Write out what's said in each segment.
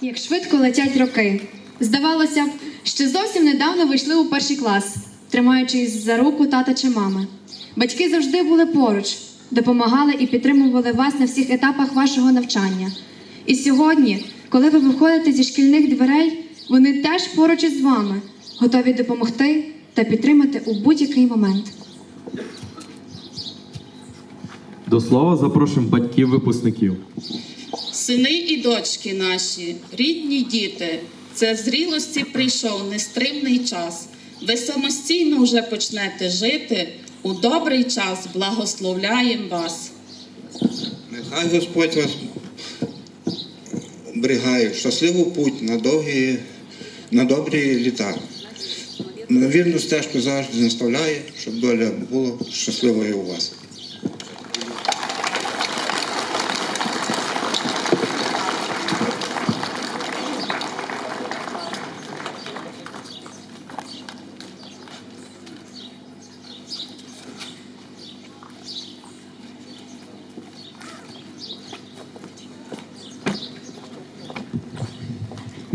Як швидко летять роки. Здавалося б, ще зовсім недавно вийшли у перший клас, тримаючись за руку тата чи мами. Батьки завжди були поруч, допомагали і підтримували вас на всіх етапах вашого навчання. І сьогодні, коли ви виходите зі шкільних дверей, вони теж поруч із вами, готові допомогти та підтримати у будь-який момент. До слова запрошуємо батьків випускників. Сини і дочки наші, рідні діти, це зрілості прийшов нестримний час. Ви самостійно вже почнете жити. У добрий час благословляємо вас. Нехай Господь вас берігає, щасливу путь на довгі, на добрі літа. На вірну стежку завжди наставляє, щоб доля була щасливою у вас.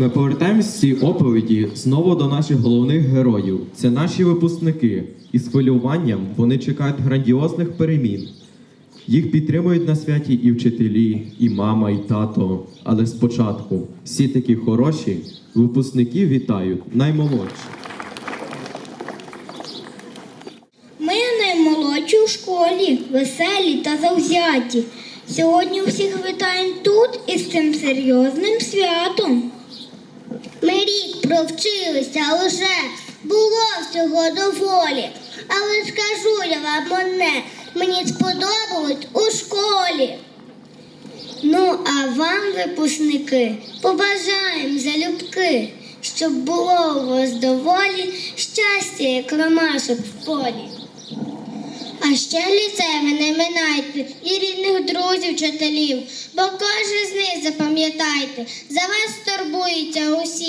Ми повертаємось з цієї оповіді знову до наших головних героїв. Це наші випускники. І з хвилюванням вони чекають грандіозних перемін. Їх підтримують на святі і вчителі, і мама, і тато. Але спочатку всі такі хороші випускники вітають наймолодші. Ми наймолодші у школі, веселі та завзяті. Сьогодні всіх вітаємо тут із цим серйозним святом. Рік провчилися, було всього доволі. Але скажу я вам одне, мені сподобалось у школі. Ну, а вам, випускники, побажаємо залюбки, щоб було у вас доволі щастя, як ромашок в полі. А ще ліцей ви не минайте і рідних друзів, вчителів, бо кожен з них запам'ятайте, за вас турбується усіх.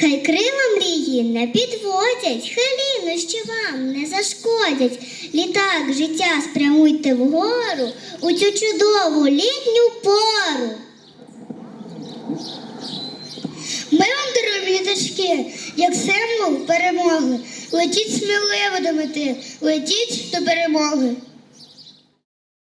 Хай крила мрії не підводять, хай лінощі вам не зашкодять. Літак життя спрямуйте вгору у цю чудову літню пору. Ми вам літачки, як символ перемоги. Летіть сміливо до мети, летіть до перемоги.